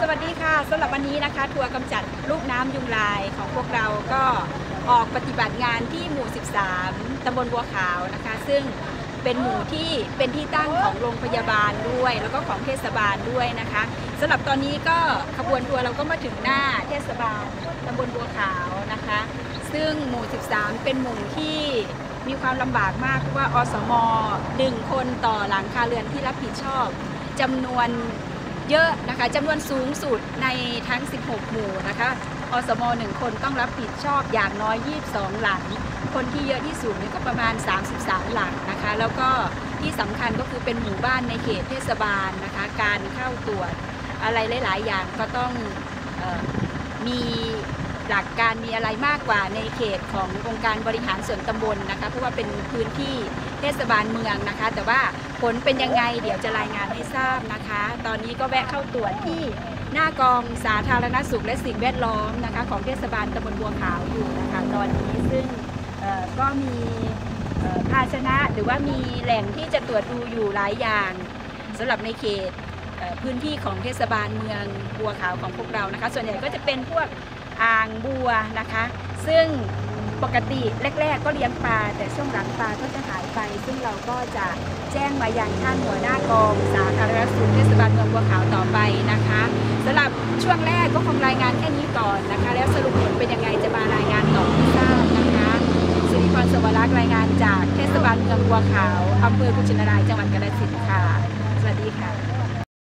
สวัสดีค่ะสำหรับวันนี้นะคะ ทัวร์กำจัดลูกน้ำยุงลายของพวกเราก็ออกปฏิบัติงานที่หมู่ 13ตำบลบัวขาวนะคะ ซึ่งเป็นหมู่ที่เป็นที่ตั้งของโรงพยาบาลด้วย แล้วก็ของเทศบาลด้วยนะคะสำหรับตอนนี้ก็ขบวนทัวร์เราก็มาถึงหน้าเทศบาลตำบลบัวขาวนะคะ ซึ่งหมู่ 13 เป็นหมู่ที่มีความลำบากมากเพราะว่าอสมหนึ่งคนต่อหลังคาเรือนที่รับผิดชอบจำนวน เยอะนะคะจำนวนสูงสุดในทั้ง 16 หมู่นะคะอสมหนึ่งคนต้องรับผิดชอบอย่างน้อย 22 หลัง คนที่เยอะที่สุดนี่ก็ประมาณ 33 หลังนะคะ แล้วก็ที่สำคัญก็คือเป็นหมู่บ้านในเขตเทศบาลนะคะ การเข้าตรวจอะไรหลาย ๆ อย่างก็ต้องออมีหลักการมีอะไรมากกว่าในเขตขององค์การบริหารส่วนตำบลนะคะ เพราะว่าเป็นพื้นที่เทศบาลเมืองนะคะ แต่ว่า ผลเป็นยังไงเดี๋ยวจะรายงานให้ทราบนะคะ ตอนนี้ก็แวะเข้าตรวจที่หน้ากองสาธารณสุขและสิ่งแวดล้อมนะคะ ของเทศบาลตำบลบัวขาวอยู่นะคะตอนนี้ซึ่งก็มีภาชนะหรือว่ามีแหล่งที่จะตรวจดูอยู่หลายอย่างสำหรับในเขตพื้นที่ของเทศบาลเมืองบัวขาวของพวกเรานะคะ ส่วนใหญ่ก็จะเป็นพวกอ่างบัวนะคะ ซึ่ง ปกติแรก ๆ ก็เลี้ยงปลา แต่ช่วงหลังปลาก็จะหายไป ซึ่งเราก็จะแจ้งมายังท่านหัวหน้ากองสาธารณสุขเทศบาลเมืองบัวขาวต่อไปนะคะสำหรับช่วงแรกก็คงรายงานแค่นี้ก่อนนะคะ แล้วสรุปผลเป็นยังไงจะมารายงานต่อให้ทราบนะคะสิริพรสวรักษ์รายงานจากเทศบาลเมืองบัวขาวอำเภอกุชินารายจังหวัดกาฬสินธุ์ค่ะ สวัสดีค่ะ